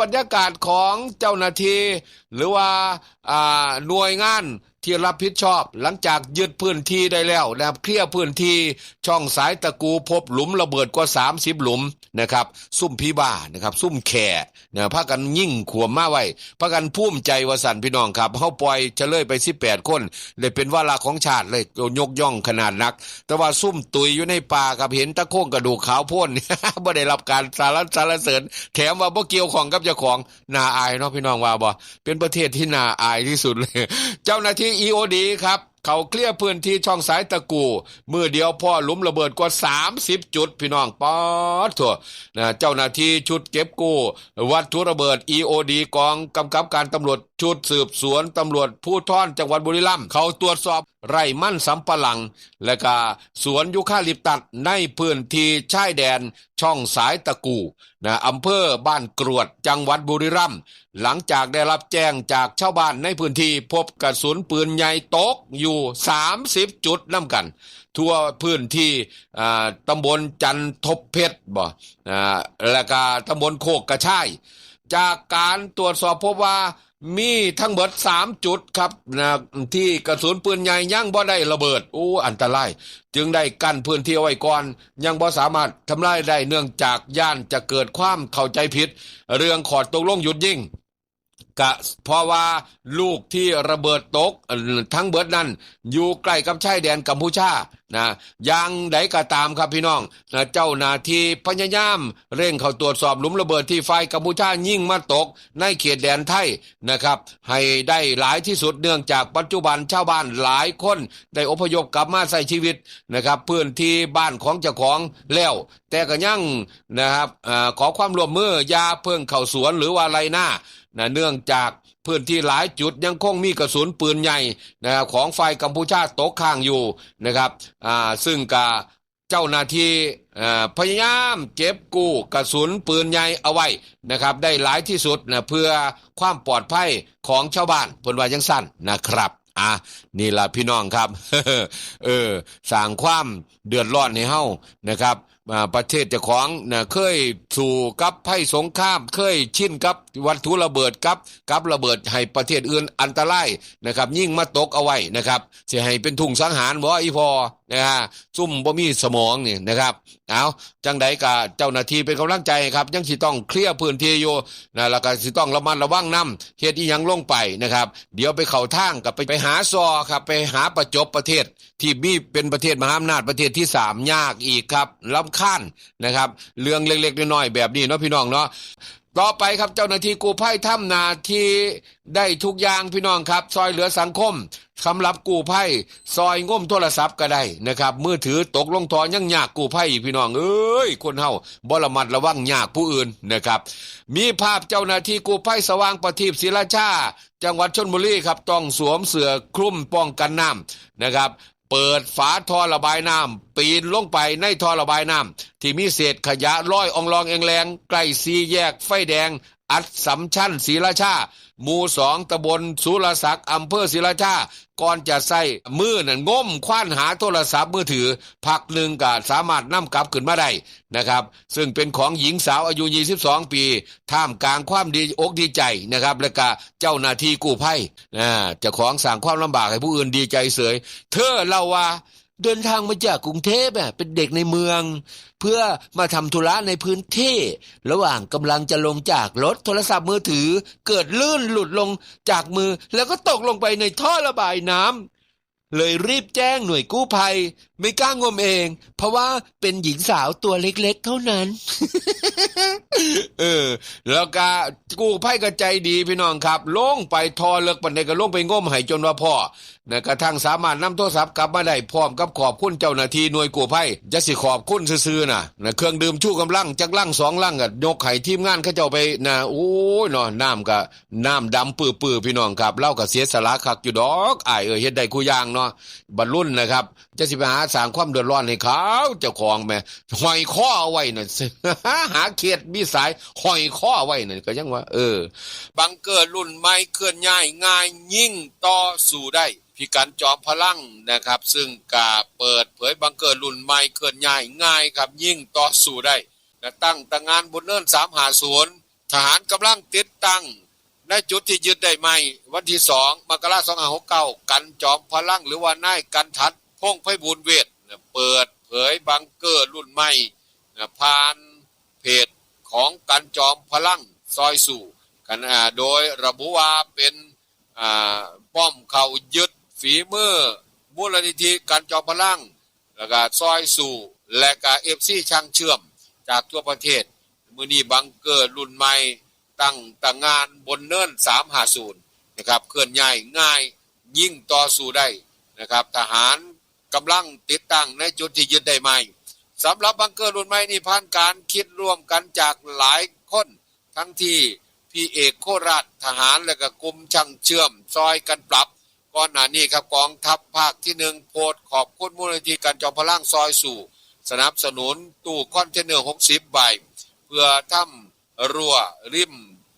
บรรยากาศของเจ้าหน้าที่หรือว่าหน่วยงาน ที่รับผิดชอบ หลังจากยึดพื้นที่ได้แล้วนะครับเคลียร์พื้นที่ช่องสายตะกูพบหลุมระเบิดกว่า 30 หลุมนะครับซุ่มพีบ้านะครับซุ่มแข่นะพากันยิ่งขวมมาไว้พากันภูมิใจวสันพี่น้องครับเฮาปล่อยเฉลยไป 18 คนเลยเป็นวาระของชาติเลยยกย่องขนาดนัก แต่ว่าซุ่มตุยอยู่ในป่าครับเห็นตะโค้งกระดูกขาวพ่นบ่ได้รับการสารสารเสริญ แถมว่าบ่เกี่ยวของกับเจ้าของน่าอายเนาะพี่น้องว่าบ่เป็นประเทศที่น่าอายที่สุดเลย เจ้าหน้าที่ EOD ครับเขาเคลียร์พื้นที่ช่องสายตะกู มือเดียวพ่อหลุมระเบิดกว่า 30 จุด พี่น้องป๊อดถั่วนะเจ้าหน้าที่ชุดเก็บกู้ วัตถุระเบิด EOD กองกำกับการตำรวจชุดสืบสวนตำรวจผู้ท่อนจังหวัดบุรีรัมย์เขาตรวจสอบไร่มั่นสำปะหลัง และก็สวนยุคาลิปตัสในพื้นที่ชายแดนช่องสายตะกูนะอำเภอบ้านกรวดจังหวัดบุรีรัมย์หลังจากได้รับแจ้งจากชาวบ้านในพื้นที่พบกระสุนปืนใหญ่ตกอยู่ 30 จุดน้ำกัน ทั่วพื้นที่อ่าตำบลจันทบเพชรบ่และก็ตำบลโคกกระช่าย จากการตรวจสอบพบว่า มีทั้งหมดสามจุดครับนะที่กระสุนปืนใหญ่ยังบ่ได้ระเบิดโอ้อันตราย จึงได้กั้นพื้นที่เอาไว้ก่อน ยังบ่สามารถทำลายได้เนื่องจากย่านจะเกิดความเข้าใจผิด เรื่องขอดตกลงหยุดยิงกะเพราะว่าลูกที่ระเบิดตกทั้งเบิดนั้นอยู่ใกล้กับชายแดนกัมพูชา นะอยังใดก็ตามครับพี่น้องนะเจ้าหน้าที่พยายามเร่งเข้าตรวจสอบหลุมระเบิดที่ไฟกัมพูชายิ่งมาตก ในเขตแดนไทยนะครับ ให้ได้หลายที่สุดเนื่องจากปัจจุบันชาวบ้านหลายคน ได้อพยพกลับมาใช้ชีวิตนะครับพื้นที่บ้านของเจ้าของแล้วแต่ก็ยังนะครับอขอความร่วมมืออย่าเพิ่งเข้าสวนหรือว่าไรหน้านะเนื่องจากพื้นที่หลายจุดยังคงมีกระสุนปืนใหญ่นะครับของฝ่ายกัมพูชาตกค้างอยู่นะครับอ่าซึ่งกาเจ้าหน้าที่พยายามเก็บกู้กระสุนปืนใหญ่เอาไว้นะครับ ได้หลายที่สุดนะเพื่อความปลอดภัยของชาวบ้านผลวายังสั้นนะครับอะนี่ละพี่น้องครับ เออสร้างความเดือดร้อนในเฮานะครับ ประเทศเจ้าของนะเคยสู่กับภัยสงคราม เคยชินกับวัตถุระเบิดกับกับระเบิดให้ประเทศอื่นอันตรายนะครับ ยิ่งมาตกเอาไว้นะครับสิให้เป็นถุงสังหารบ่อีพอนะฮะซุ่มบ่มีสมองนี่นะครับเอาจังใดกะเจ้าหน้าที่เป็นกำลังใจครับ ยังสิต้องเคลียร์พื้นที่อยู่นะแล้วก็สิต้องระมัดระวังนํเฮ็ดอีหยังลงไปนะครับ เดี๋ยวไปเข้าทางกับไปไปหาซอครับ ไปหาประจบประเทศที่มีเป็นประเทศมหาอำนาจประเทศที่สามยากอีกครับลำคันนะครับเรื่องเล็กๆน้อยๆแบบนี้เนาะพี่น้องเนาะต่อไปครับเจ้าหน้าที่กู้ภัยถ้ำนาที่ได้ทุกอย่างพี่น้องครับ ซอยเหลือสังคมสำหรับกู้ภัยซอยง่มโทรศัพท์ก็ได้นะครับมือถือตกลงทอยังยากกู้ภัยอีพี่น้องเอ้ยคนเฮาบ่ระมัดระวังยากผู้อื่นนะครับ มีภาพเจ้าหน้าที่กู้ภัยสว่างประทีปศิลาชา จังหวัดชนบุรีครับต้องสวมเสื้อคลุมป้องกันน้ำนะครับ เปิดฝาท่อระบายน้ำปีนลงไปในท่อระบายน้ำที่มีเศษขยะลอยองลองเองแรงใกล้สีแยกไฟแดง อัดสำชันศรีราชาหมู่สองตำบลสุรศักดิ์อำเภอศรีราชาก่อนจะใส่มือนั่นง้มคว้านหาโทรศัพท์มือถือ พักหนึ่งก็สามารถนำกลับขึ้นมาได้นะครับ ซึ่งเป็นของหญิงสาวอายุ 22 ปี ท่ามกลางความดีอกดีใจนะครับ และก็เจ้าหน้าที่กู้ภัยนะจ้าของสั่งความลำบากให้ผู้อื่นดีใจเสย เธอเล่าว่า เดินทางมาจากกรุงเทพเป็นเด็กในเมือง เพื่อมาทำธุระในพื้นที่ ระหว่างกำลังจะลงจากรถโทรศัพท์มือถือ เกิดลื่นหลุดลงจากมือแล้วก็ตกลงไปในท่อระบายน้ำเลยรีบแจ้งหน่วยกู้ภัย ไม่กล้างมเอง เพราะว่าเป็นหญิงสาวตัวเล็กๆ เท่านั้น เออ แล้วก็กู้ภัยก็ใจดีพี่น้องครับ ลงไปทอเลิกปันใดก็ลงไปง้มให้จนว่าพ่อนะกระทั่งสามารถนำโทรศัพท์กลับมาได้พร้อมกับขอบคุณเจ้าหน้าที่หน่วยกู้ภัยจะสิขอบคุณซื่อๆนะนะเครื่องดื่มชูกำลังจักลังสองลังก็ยกไข่ทีมงานเขาเจ้าไปนะโอ้ยเนาะน้ำก็น้ำดำปื้อๆพี่น้องครับเล่าก็เสียสละคักอยู่ดอกอ้ายเอ้ยเฮ็ดได้กูอย่างเนาะบรรลุนนะครับจะสิไปหาสร้างความเดือดร้อนให้เขาเจ้าของแม่ห้อยข้อเอาไว้น่ะหาเขตมีสายห้อยข้อไว้น่ะก็ยังว่า เออ บังเกิดรุ่นใหม่เคลื่อนย้ายง่ายยิ่งต่อสู้ได้พี่กันจอมพลังนะครับ ซึ่งกาเปิดเผยบังเกิดรุ่นใหม่เคลื่อนย้ายง่ายครับยิ่งต่อสู้ได้ตั้งแต่งานบนเนินสามหาสวนทหารกำลังติดตั้งในจุดที่ยึดได้ใหม่ วันที่สองมกราคม2569กันจอมพลังหรือว่านายกันทัด พงไพบูลเวทเปิดเผยบังเกอร์รุ่นใหม่ผ่านเพจของกันจอมพลังซอยสู่กันอ่าโดยระบุว่าเป็นอ่าป้อมเขายึดฝีมือมูลนิธิกันจอมพลังแล้วก็ซอยสู่และก็เอฟซีช่างเชื่อมจากทั่วประเทศ มือนี้บังเกอร์รุ่นใหม่ตั้งตั้งงานบนเนิน350นะครับเคลื่อนย้ายง่ายยิ่งต่อสู้ได้นะครับ ทหาร กำลังติดตั้งในจุดที่ยึดได้ใหม่สำหรับบังเกอร์รุ่นใหม่นี่ผ่านการคิดร่วมกันจากหลายคน ทั้งที่พี่เอกโคราชทหารและก็กลุ่มช่างเชื่อมซอยกันปรับก่อนหน้านี้ครับกองทัพภาคที่หนึ่งโพสต์ขอบคุณมูลนิธิการจอมพลังซอยสู่สนับสนุนตู้คอนเทนเนอร์60ใบ เพื่อทำรั้วริม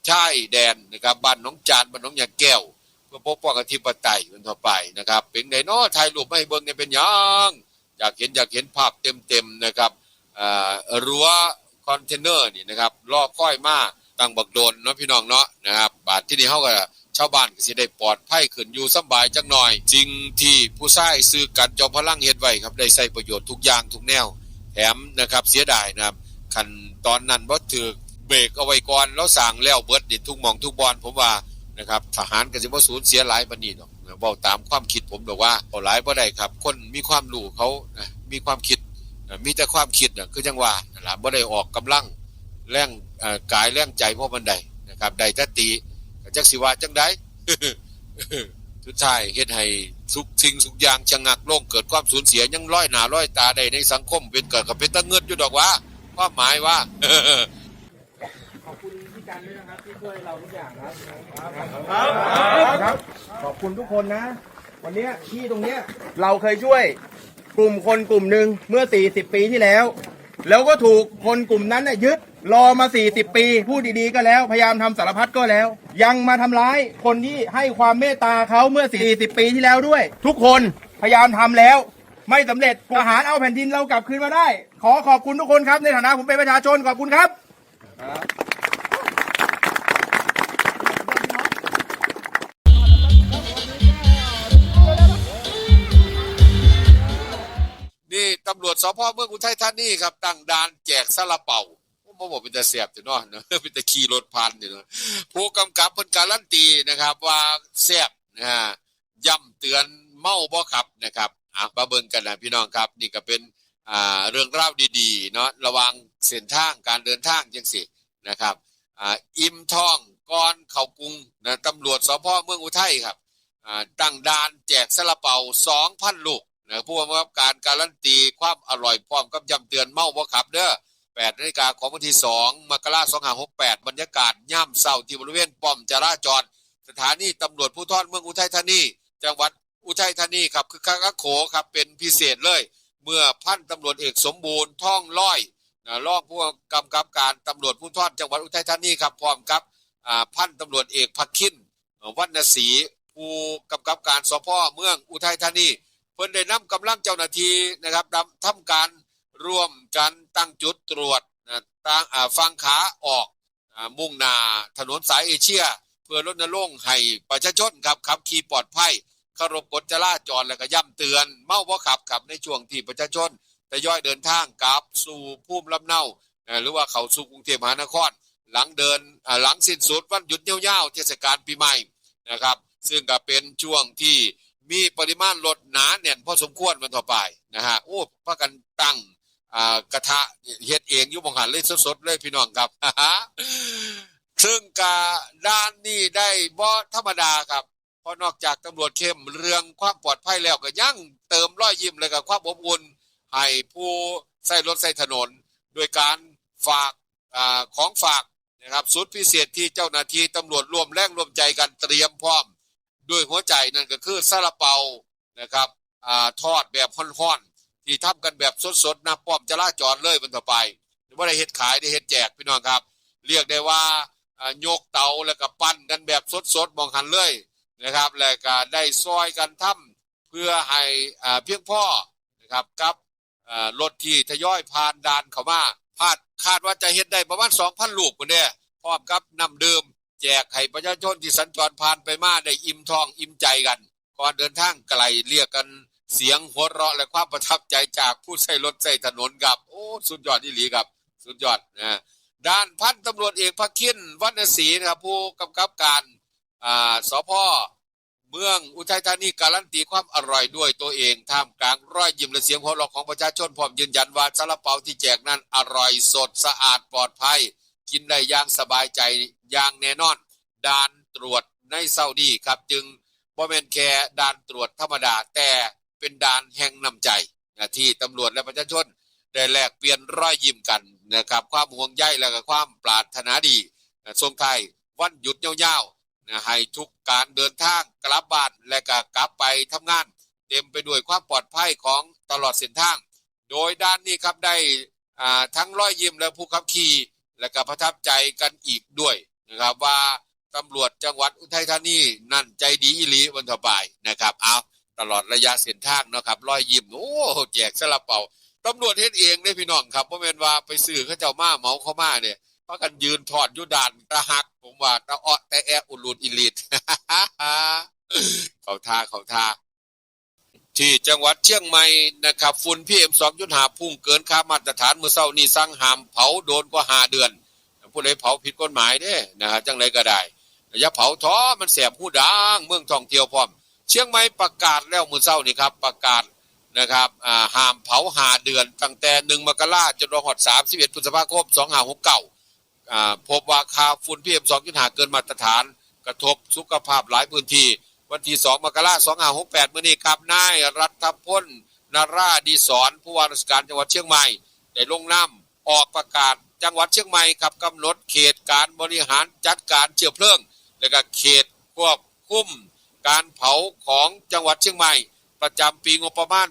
ชายแดนนะครับบ้านหน้องจานบ้านหน้องยาแก้ว พื่อปกป้องอธิปไตยมันต่อไปนะครับ เป็นไงเนาะถ่ายรูปมาให้เบิ่งเนี่ยเป็นยังอยากเห็นอยากเห็นภาพเต็มๆนะครับอ่ารั้วคอนเทนเนอร์นี่นะครับรอค่อยมาตั้งบักโดนเนาะพี่น้องเนาะนะครับบาทที่นี่เฮาก็ชาวบ้านก็สิได้ปลอดภัยขึ้นอยู่สบายจักหน่อยสิ่งที่ผู้ชายซื้อกันจอมพลังเฮ็ดไว้ครับได้ใช้ประโยชน์ทุกอย่างทุกแนว แถมนะครับเสียดายนะครับคันตอนนั้นบ่ถือเบรกเอาไว้ก่อนแล้วสั่งแล้วเบิดนี่ทุกหม่องทุกบอนผมว่า นะครับทหารก็สิบ่สูญเสียหลายปานนี้ดอกเว้าตามความคิดผมดอกว่าเอาหลายบ่ได้ครับ คนมีความรู้เขานะมีความคิดมีแต่ความคิดน่ะคือจังว่านั่นล่ะบ่ได้ออกกำลังแรงกายแรงใจพราะมันใดนะครับได้แต่ตีก็จักสิว่าจังไดสุดท้ายเฮ็ดให้ทุกสิ่งทุกอย่างชะงักโลกเกิดความสูญเสียยังร้อยหน้าร้อยตาได้ในสังคมเป็นเกิดกับเป็นตะเงิดอยู่ดอกว่าความหมายว่าขอบคุณพี่การด้วยนะครับ ช่วยเราทุกอย่างครับครับ ขอบคุณทุกคนนะ วันเนี้ยที่ตรงเนี้ยเราเคยช่วยกลุ่มคนกลุ่มหนึ่งเมื่อ 40 ปีที่แล้ว แล้วก็ถูกคนกลุ่มนั้นน่ะยึดรอมา 40 ปี พูดดีๆก็แล้ว พยายามทำสารพัดก็แล้ว ยังมาทำร้ายคนที่ให้ความเมตตาเขาเมื่อ 40 ปีที่แล้วด้วย ทุกคนพยายามทำแล้ว ไม่สำเร็จทหารเอาแผ่นดินเรากลับคืนมาได้ ขอขอบคุณทุกคนครับ ในฐานะผมเป็นประชาชนขอบคุณครับ ตำรวจสพเมืองอุทัยธานีครับตั้งด่านแจกซาลาเปาผมบ่บอกเป็นตาเสียบอยู่เนาะเป็นตาขี่รถผ่านอยู่เนาะผู้กำกับเพิ่นการันตีนะครับ ว่าแซ่บนะฮะย้ำเตือนเมาบ่ขับนะครับอะมาเบิ่งกันนะพี่น้องครับ นี่ก็เป็นอ่าเรื่องราวดีๆเนาะระวังเส้นทางการเดินทางจังซี่นะครับอ่าอิ่มท้องก่อนเข้ากรุงนะตำรวจสพเมืองอุทัยครับอ่าตั้งด่านแจกซาลาเปา2,000ลูก นะผู้กำกับการการันตีความอร่อยพร้อมกับย้ำเตือนเมาบ่ขับเด้อ8นาฬิกาของวันที่ 2 มกราคม2568 บรรยากาศย่ำเศร้าที่บริเวณป้อมจราจร สถานีตำรวจภูธรเมืองอุทัยธานี จังหวัดอุทัยธานีครับคือคักโขครับเป็นพิเศษเลย เมื่อพันตำรวจเอกสมบูรณ์ท่องร้อยนะรองผู้กำกับการตำรวจภูธรจังหวัดอุทัยธานีครับพร้อมกับพันตำรวจเอกพักคินวรรณศรีผู้กำกับการสพเมืองอุทัยธานี พิ่นได้นำกำลังเจ้าหน้าที่นะครับดำทำการร่วมกันตั้งจุดตรวจนะตั้งอ่าฟังขาออกอมุ่งนาถนนสายเอเชีย เพื่อรณรงค์ให้ประชาชนครับขับขี่ปลอดภัยเคารพกฎจราจรและก็ย้ำเตือน เมาบ่ขับขับในช่วงที่ประชาชนทยอยเดินทางกลับสู่ภูมิลำเนาหรือว่าเขาสู่กรุงเทพมหานคร หลังเดินหลังสิ้นสุดวันหยุดยาวๆเทศกาลปีใหม่นะครับ ซึ่งก็เป็นช่วงที่ มีปริมาณรถหนาแน่นพอสมควรมันต่อไปนะฮะโอ้พากันตั้งอ่ากระทะเฮ็ดเองอยู่บังหันเลยสดๆเลยพี่น้องครับซึ่งกาด้านนี้ได้บ่ธรรมดาครับเพราะนอกจากตำรวจเข้มเรื่องความปลอดภัยแล้วก็ยังเติมรอยยิ้มเลยกับความอบอุ่นให้ผู้ใช้รถใช้ถนน โดยการฝากอของฝากนะครับสุดพิเศษที่เจ้าหน้าที่ตำรวจร่วมแรงร่วมใจกันเตรียมพร้อม ด้วยหัว นั่นก็คือซาลาเปานะครับอ่าทอดแบบฮ้อนๆที่ทำกันแบบสดๆนะป้อมจราจรเลยมันต่อไปว่าได้เฮ็ดขายได้เฮ็ดแจกพี่น้องครับ เรียกได้ว่าอ่ายกเตาแล้วก็ปั้นกันแบบสดๆมองหันเลยนะครับ แล้วก็ได้ซอยกันทำเพื่อให้อ่าเพียงพอนะครับกับรถที่ทยอยผ่านด่านเข้ามาพาดคาดว่าจะเฮ็ดได้ประมาณ2,000ลูกพุ่นเด้พร้อมกับน้ำดื่ม แจกให้ประชาชนที่สัญจรผ่านไปมาได้อิ่มท้องอิ่มใจกัน ก่อนเดินทางไกลเรียกกันเสียงหัวเราะและความประทับใจจากผู้ใช้รถใช้ถนนครับ โอ้สุดยอดอีหลีครับ สุดยอดนะด้านพันตำรวจเอกพักคินวรรณศรีนะครับผู้กำกับการอ่าสพเมืองอุทัยธานีการันตีความอร่อยด้วยตัวเองท่ามกลางรอยยิ้มและเสียงหัวเราะของประชาชนพร้อมยืนยันว่าซาลาเปาที่แจกนั้นอร่อยสดสะอาดปลอดภัย กินได้อย่างสบายใจอย่างแน่นอน ด่านตรวจในเซาดีครับ จึงบ่แม่นแค่ด่านตรวจธรรมดาแต่เป็นด่านแห่งน้ำใจที่ตำรวจและประชาชนได้แลกเปลี่ยนรอยยิ้มกันนะครับความห่วงใยและก็ความปรารถนาดีส่งท้ายวันหยุดยาวๆนะให้ทุกการเดินทางกลับบ้านและก็กลับไปทำงาน เต็มไปด้วยความปลอดภัยของตลอดเส้นทาง โดยด้านนี้ครับได้ทั้งรอยยิ้มและผู้ขับขี่ และก็ประทับใจกันอีกด้วยนะครับว่าตำรวจจังหวัดอุทัยธานีนั่นใจดีอีหลีวันต่อไปนะครับเอาตลอดระยะเส้นทางเนาะครับรอยยิ้มโอ้แจกซาลาเปาตำรวจเฮ็ดเองเนี่ยพี่น้องครับเพราะแม่นว่าไปซื้อเขาเจ้ามาเมาเขามาเนี่ยพากันยืนถอดยุดานตะหัก ผมว่าตะอ้อแต่แออุลุดอิลิดเขาท่าเขาท่า ที่จังหวัดเชียงใหม่นะครับฝุ่นพีเอ็มสองจุดหาพุ่งเกินค่ามาตรฐานเมื่อเช้านี้สั่งห้ามเผาโดนกว่าหาเดือนผู้ใดเผาผิดกฎหมายเด้นะฮะจังไรก็ได้อย่าเผาท้อมันแสบหูดังเมืองท่องเที่ยวพร้อม เชียงใหม่ประกาศแล้วมื้อเช้านี่ครับ ประกาศนะครับอ่าห้ามเผาหาเดือน ตั้งแต่หนึ่งมกราจนถึงหอดสามสิบเอ็ดพฤษภาคมสองห้าหกเก้าอ่าพบว่าค่าฝุ่นพีเอ็มสองจุดห้าเกินมาตรฐาน กระทบสุขภาพหลายพื้นที่ วันที่สองมกราสองห้าหกแปดมื่อนี้ครับนายรัฐพลนาราดีสอนผู้ว่าราชการจังหวัดเชียงใหม่ได้ลงนามออกประกาศจังหวัดเชียงใหม่ครับกำหนดเขตการบริหารจัดการเชื้อเพลิง และก็เขตควบคุมการเผาของจังหวัดเชียงใหม่ ประจำปีงบประมาณ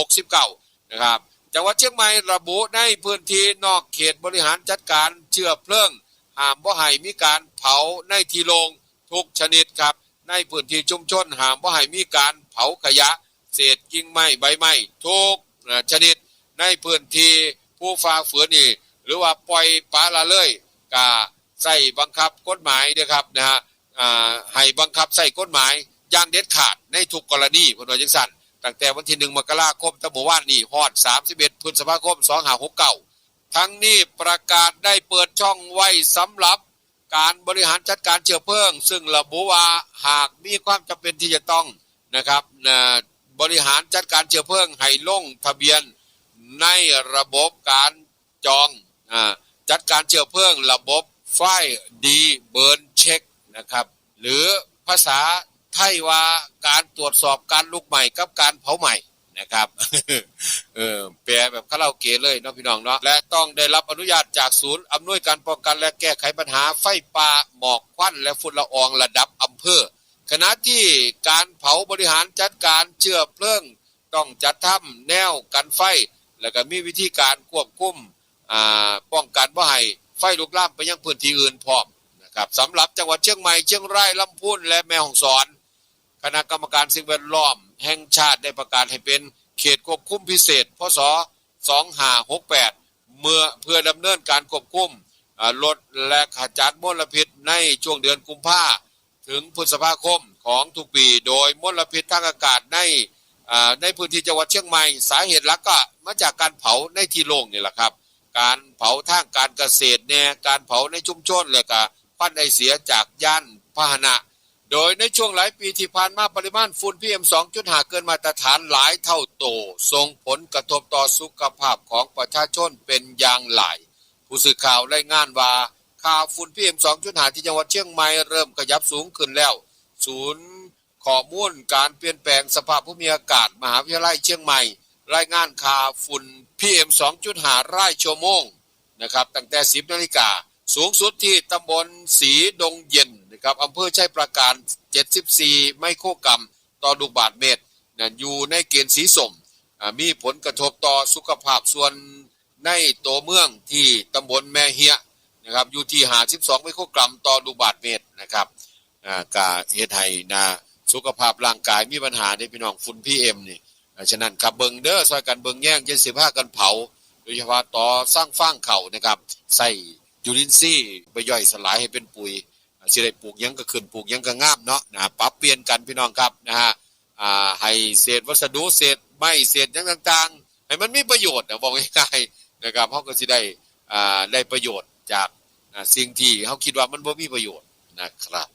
2569 นะครับจังหวัดเชียงใหม่ระบุในพื้นที่นอกเขตบริหารจัดการเชื้อเพลิงห้ามบ่ให้มีการเผาในที่โรงทุกชนิดครับ ในพื้นที่ชุมชนห้ามบ่าให้มีการเผาขยะ เศษกิ่งไม้ใบไม้ทุกชนิดในพื้นที่ผู้ฝ่าฝืนนี่หรือว่าปล่อยปละละเลยกาใส่บังคับกฎหมายนะครับนะฮะให้บังคับใส่กฎหมายอย่างเด็ดขาดในทุกกรณีพนว่าจังสันตั้งแต่วันที่หนึ่งมกราคมตั้งหมู่ว่านนี่ฮอด 31พฤษภาคม 2569 ทั้งนี้ประกาศได้เปิดช่องไว้สำหรับ การบริหารจัดการเชื้อเพลิง ซึ่งระบุว่าหากมีความจำเป็นที่จะต้องนะครับนะบริหารจัดการเชื้อเพลิงให้ลงทะเบียนในระบบการจองอจัดการเชื้อเพลิง ระบบไฟดีเบิร์นเช็คนะครับ หรือภาษาไทยว่าการตรวจสอบการลุกใหม่กับการเผาใหม่ นะครับ เออแปลแบบคาราโอเกะเลยเนาะพี่น้องเนาะ และต้องได้รับอนุญาตจากศูนย์อำนวยการป้องกันและแก้ไขปัญหาไฟป่าหมอกควันและฝุ่นละอองระดับอำเภอ ขณะที่การเผาบริหารจัดการเชื้อเพลิง ต้องจัดทำแนวกันไฟ แล้วก็มีวิธีการควบคุมอ่าป้องกันว่าให้ไฟลุกลามไปยังพื้นที่อื่นพร้อมนะครับสำหรับจังหวัดเชียงใหม่เชียงรายลำพูนและแม่ฮ่องสอน คณะกรรมการสิ่งแวดล้อม แห่งชาติได้ประกาศให้เป็นเขตควบคุมพิเศษ พศ 2568 เมื่อเพื่อดำเนินการควบคุมลดและขจัดมลพิษในช่วงเดือนกุมภาถึงพฤษภาคมของทุกปี โดยมลพิษทางอากาศในในพื้นที่จังหวัดเชียงใหม่ สาเหตุหลักก็มาจากการเผาในที่โล่งนี่แหละครับ การเผาทางการเกษตรเนี่ยการเผาในชุมชนเลยก็ควันไอเสียจากย่านพาหนะ โดยในช่วงหลายปีที่ผ่านมาปริมาณฝุ่น PM 2.5 เกินมาตรฐานหลายเท่าโต ส่งผลกระทบต่อสุขภาพของประชาชนเป็นอย่างหลาย ผู้สื่อข่าวรายงานว่า ค่าฝุ่น PM 2.5 ที่จังหวัดเชียงใหม่เริ่มขยับสูงขึ้นแล้ว ศูนย์ข้อมูลการเปลี่ยนแปลงสภาพภูมิอากาศ มหาวิทยาลัยเชียงใหม่ รายงานค่าฝุ่น PM 2.5รายชั่วโมงนะครับตั้งแต่ 10 นาฬิกาสูงสุดที่ตำบลสีดงเย็น ครับอำเภอชัยประการ 74 ไมโครกรัม ต่อลูกบาทเมตรนะอยู่ในเกณฑ์สีส้มมีผลกระทบต่อสุขภาพส่วนในตัวเมืองที่ตำบลแม่เฮียนะครับอยู่ที่52ไมโครกรัมต่อลูกบาทเมตรนะครับกาเฮ็ดให้นะสุขภาพร่างกายมีปัญหาในพี่น้องฝุ่น PM นี่ฉะนั้นครับเบิงเด้อซอยกันเบิงแย่งเจ็ดสิบห้ากันเผา โดยเฉพาะต่อสร้างฟ้างเข่านะครับ ใส่จุลินทรีย์ไปย่อยสลายให้เป็นปุ๋ย สิได้ปลูกยังก็ขึ้นปลูกยังก็งามเนาะนะปรับเปลี่ยนกันพี่น้องครับนะฮะอ่าให้เศษวัสดุเศษไม้เศษยังต่างๆ ให้มันมีประโยชน์นะบอกง่ายๆนะครับเขาก็สิได้อ่าได้ประโยชน์จากสิ่งที่เขาคิดว่ามันบ่มีประโยชน์นะครับ